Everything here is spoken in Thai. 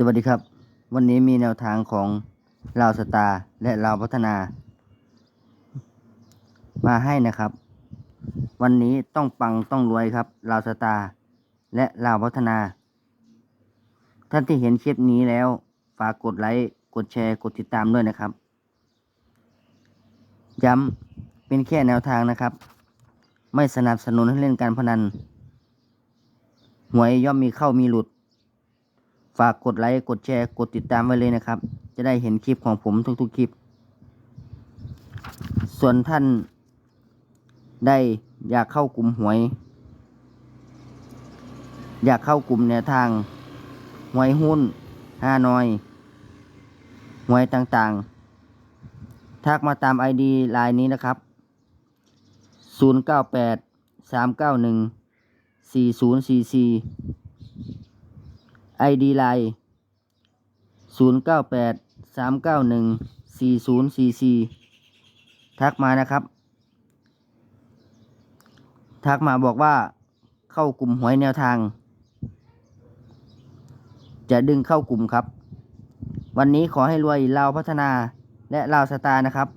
สวัสดีครับ วันนี้มีแนวทางของลาวสตาร์และลาวพัฒนา มาให้นะครับ วันนี้ต้องปังต้องรวยครับลาวสตาร์และลาวพัฒนา ท่านที่เห็นคลิปนี้แล้ว ฝากกดไลค์กดแชร์กดติดตามด้วยนะครับ ย้ำเป็นแค่แนวทางนะครับ ไม่สนับสนุนให้เล่นการพนันหวยย่อมมีเข้ามีหลุด ฝากกดไลค์ กดแชร์ กดติดตามไว้เลยนะครับ จะได้เห็นคลิปของผมทุกๆคลิป ส่วนท่านได้อยากเข้ากลุ่มหวย อยากเข้ากลุ่มแนวทาง หวยหุ้นฮานอย หวยต่างๆ ทักมาตาม ID ไลน์นี้นะครับ 098 391 4044 ID ไลน์098 391 4044 ทักมานะครับ ทักมาบอกว่าเข้ากลุ่มหวยแนวทาง จะดึงเข้ากลุ่มครับ วันนี้ขอให้รวยลาวพัฒนาและลาวสตาร์นะครับ